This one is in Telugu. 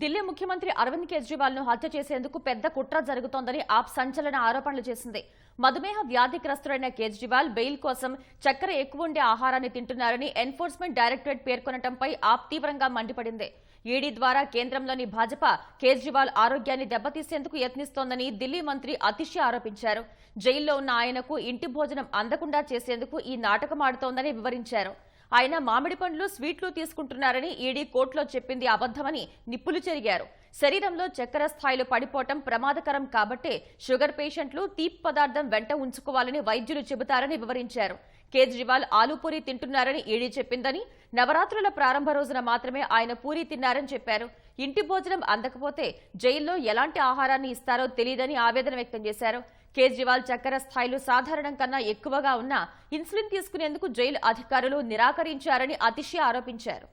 ఢిల్లీ ముఖ్యమంత్రి అరవింద్ కేజ్రీవాల్ను హత్య చేసేందుకు పెద్ద కుట్ర జరుగుతోందని ఆప్ సంచలన ఆరోపణలు చేసింది. మధుమేహ వ్యాధిగ్రస్తుడైన కేజ్రీవాల్ బెయిల్ కోసం చక్కెర ఎక్కువ ఉండే ఆహారాన్ని తింటున్నారని ఎన్ఫోర్స్మెంట్ డైరెక్టరేట్ పేర్కొనటంపై ఆప్ తీవ్రంగా మండిపడింది. ఈడీ ద్వారా కేంద్రంలోని భాజపా కేజ్రీవాల్ ఆరోగ్యాన్ని దెబ్బతీసేందుకు యత్నిస్తోందని ఢిల్లీ మంత్రి అతిషి ఆరోపించారు. జైల్లో ఉన్న ఆయనకు ఇంటి భోజనం అందకుండా చేసేందుకు ఈ నాటకం ఆడుతోందని వివరించారు. ఆయన మామిడి పండ్లు స్వీట్లు తీసుకుంటున్నారని ఈడీ కోర్టులో చెప్పింది అబద్దమని నిప్పులు చెరిగారు. శరీరంలో చక్కెర స్థాయిలు పడిపోవటం ప్రమాదకరం కాబట్టే షుగర్ పేషెంట్లు తీపి పదార్థం వెంట ఉంచుకోవాలని వైద్యులు చెబుతారని వివరించారు. కేజ్రీవాల్ ఆలుపూరి తింటున్నారని ఈడీ చెప్పిందని నవరాత్రుల ప్రారంభ రోజున మాత్రమే ఆయన పూరి తిన్నారని చెప్పారు. ఇంటి భోజనం అందకపోతే జైల్లో ఎలాంటి ఆహారాన్ని ఇస్తారో తెలియదని ఆవేదన వ్యక్తం చేశారు. కేజ్రీవాల్ చక్కెర స్థాయిలు సాధారణం కన్నా ఎక్కువగా ఉన్నా ఇన్సులిన్ తీసుకునేందుకు జైలు అధికారులు నిరాకరించారని అతిశయ ఆరోపించారు.